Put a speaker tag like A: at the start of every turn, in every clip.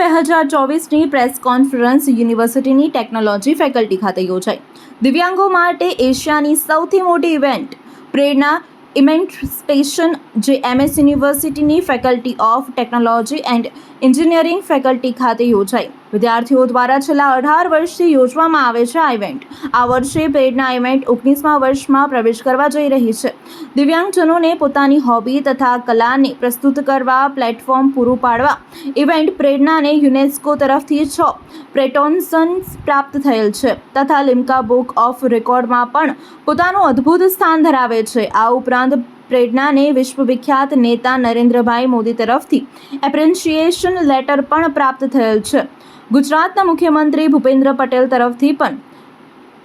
A: બે હજાર ચોવીસની પ્રેસ કોન્ફરન્સ યુનિવર્સિટીની ટેકનોલોજી ફેકલ્ટી ખાતે યોજાઈ. દિવ્યાંગો માટે એશિયાની સૌથી મોટી ઇવેન્ટ, પ્રેરણા ઇમેન્સ્પેશન જે એમએસ યુનિવર્સિટીની faculty of technology and engineering faculty ખાતે યોજાઈ. વિદ્યાર્થીઓ દ્વારા છેલ્લા અઢાર વર્ષથી યોજવામાં આવે છે આ ઇવેન્ટ. આ વર્ષે પેડના ઇવેન્ટ ઓગણીસમા વર્ષમાં પ્રવેશ કરવા જઈ રહી છે. દિવ્યાંગજનોને પોતાની હોબી તથા કલાને પ્રસ્તુત કરવા, પ્લેટફોર્મ પૂરું પાડવા ઇવેન્ટ પ્રેરણાને યુનેસ્કો તરફથી છ પ્રેટોન્સન્સ પ્રાપ્ત થયેલ છે તથા લિમ્કા બુક ઓફ રેકોર્ડમાં પણ પોતાનું અદ્ભુત સ્થાન ધરાવે છે. આ ઉપરાંત પ્રેરણાને વિશ્વવિખ્યાત નેતા નરેન્દ્રભાઈ મોદી તરફથી એપ્રિન્શિએશન લેટર પણ પ્રાપ્ત થયેલ છે. ગુજરાતના મુખ્યમંત્રી ભૂપેન્દ્ર પટેલ તરફથી પણ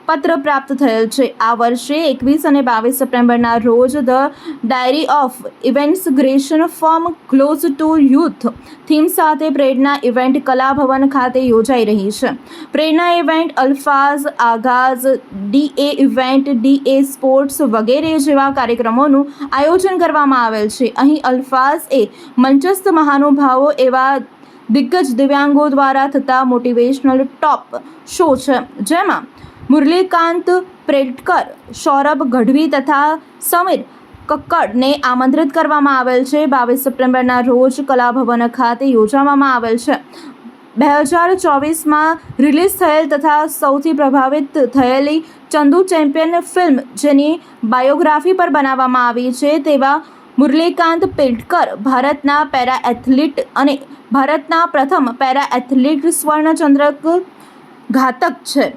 A: પત્ર પ્રાપ્ત થયેલ છે. આ વર્ષે એકવીસ અને બાવીસ સપ્ટેમ્બરના રોજ the diary of events ગ્રેશન form close to youth theme સાથે પ્રેરણા ઇવેન્ટ કલાભવન ખાતે યોજાઈ રહી છે. Prerana event, Alfaaz, Aagaaz DA event DA sports વગેરે જેવા કાર્યક્રમોનું આયોજન કરવામાં આવેલ છે. અહીં અલ્ફાઝ એ મંચસ્થ મહાનુભાવો એવા દિગ્ગજ દિવ્યાંગો દ્વારા થતા મોટિવેશનલ ટોપ શો છે. જેમાં મુરલીકાંત પ્રેટકર, સૌરભ ગઢવી તથા સમીર કક્કડને આમંત્રિત કરવામાં આવેલ છે. બાવીસ સપ્ટેમ્બરના રોજ કલાભવન ખાતે યોજવામાં આવેલ છે. બે હજાર ચોવીસમાં રિલીઝ થયેલ તથા સૌથી પ્રભાવિત થયેલી ચંદુ ચેમ્પિયન ફિલ્મ જેની બાયોગ્રાફી પર બનાવવામાં આવી છે તેવા મુરલીકાંત પેટકર ભારતના પેરા એથ્લીટ અને ભારતના પ્રથમ પેરા એથ્લીટ સ્વર્ણચંદ્રક ઘાતક છે.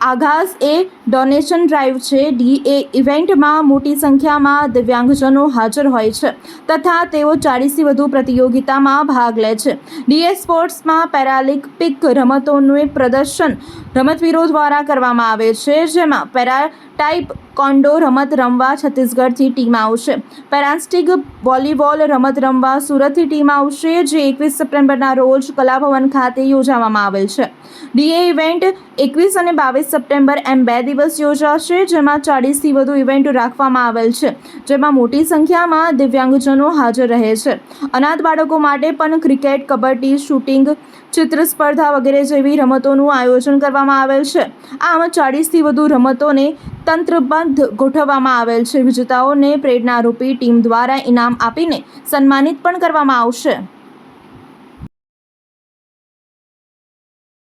A: આઘાસ એ ડોનેશન ડ્રાઈવ છે. ડી એ ઇવેન્ટમાં મોટી સંખ્યામાં દિવ્યાંગજનો હાજર હોય છે તથા તેઓ ચાળીસથી વધુ પ્રતિયોગિતામાં ભાગ લે છે. ડીએ સ્પોર્ટ્સમાં પેરાલિમ્પિક રમતોનું પ્રદર્શન રમતવીરો દ્વારા કરવામાં આવે છે, જેમાં પેરા ટાઈપ કોન્ડો રમત રમવા છત્તીસગઢથી ટીમ આવશે. પેરાસ્ટિક વોલીબોલ રમત રમવા સુરતથી ટીમ આવશે, જે એકવીસ સપ્ટેમ્બરના રોજ કલાભવન ખાતે યોજવામાં આવેલ છે. ડીએ ઇવેન્ટ એકવીસ અને બાવીસ સપ્ટેમ્બર એમ બે દિવસ યોજાશે, જેમાં ચાળીસથી વધુ ઇવેન્ટ રાખવામાં આવેલ છે, જેમાં મોટી સંખ્યામાં દિવ્યાંગજનો હાજર રહે છે. અનાથ બાળકો માટે પણ ક્રિકેટ, કબડ્ડી, શૂટિંગ ચિત્ર સ્પર્ધા વગેરે જેવી રમતોનું આયોજન કરવામાં આવેલ છે. આમ ચાળીસથી વધુ રમતોને તંત્રબદ્ધ ગોઠવવામાં આવેલ છે. વિજેતાઓને પ્રેરણારૂપી ટીમ દ્વારા ઇનામ આપીને સન્માનિત પણ કરવામાં આવશે.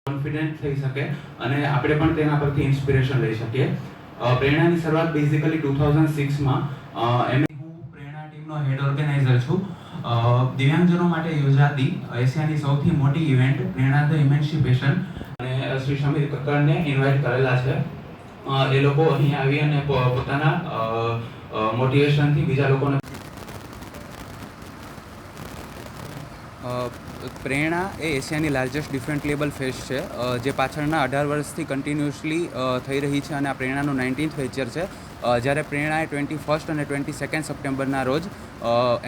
B: કોન્ફિડન્ટ થઈ શકે અને આપણે પણ તેના પરથી ઇન્સ્પિરેશન લઈ શકીએ. પ્રેરણાની શરૂઆત બેઝિકલી ટુ થાઉઝન્ડ સિક્સમાં એમ હું પ્રેરણા ટીમનો હેડ ઓર્ગેનાઇઝર છું. દિવ્યાંગજનો માટે યોજાતી એશિયાની સૌથી મોટી ઇવેન્ટ પ્રેરણા ધ ઇમેન્સિપેશન અને શ્રી સમીર કક્કડને ઇન્વાઇટ કરેલા છે. એ લોકો અહીં આવી અને પોતાના મોટિવેશનથી બીજા લોકોને
C: પ્રેરણા એ એશિયાની લાર્જેસ્ટ ડિફરન્ટ લેબલ ફેસ્ટ છે. જે પાછળના અઢાર વર્ષથી કન્ટિન્યુઅસલી થઈ રહી છે અને આ પ્રેરણાનું નાઇન્ટીન્થ વેચર છે. જ્યારે પ્રેરણાએ ટ્વેન્ટી ફર્સ્ટ અને ટ્વેન્ટી સેકન્ડ સપ્ટેમ્બરના રોજ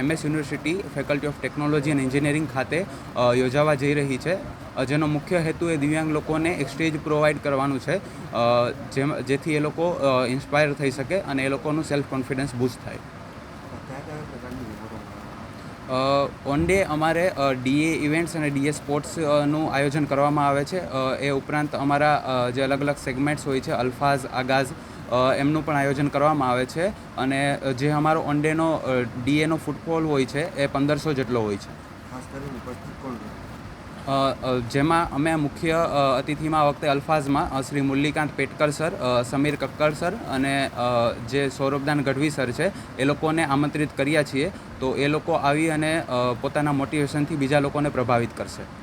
C: MS university faculty of technology અને એન્જિનિયરિંગ ખાતે યોજાવા જઈ રહી છે. જેનો મુખ્ય હેતુ એ દિવ્યાંગ લોકોને એક સ્ટેજ પ્રોવાઈડ કરવાનું છે જેમ, જેથી એ લોકો ઇન્સ્પાયર થઈ શકે અને એ લોકોનું સેલ્ફ કોન્ફિડન્સ બૂસ્ટ થાય ઓન ડે અમારે ડીએ ઇવેન્ટ્સ અને ડીએ સ્પોર્ટ્સનું આયોજન કરવામાં આવે છે. એ ઉપરાંત અમારા જે અલગ અલગ સેગમેન્ટ્સ હોય છે અલ્ફાઝ આગાઝ એમનું પણ આયોજન કરવામાં આવે છે અને જે અમારો ઓન ડેનો ડીએનો ફૂટફોલ હોય છે એ પંદરસો જેટલો હોય છે.
D: ખાસ કરીને ઉપસ્થિત કોણ રહે?
C: અ, અ, જેમાં અમે મુખ્ય અતિથિમાં વખતે અલ્ફાઝમાં શ્રી મુરલીકાંત પેટકર સર સમીર કક્કર સર અને જે સૌરભદાન ગઢવી સર છે એ લોકોને આમંત્રિત કર્યા છીએ. તો એ લોકો આવી અને પોતાના મોટિવેશનથી બીજા લોકોને પ્રભાવિત કરશે.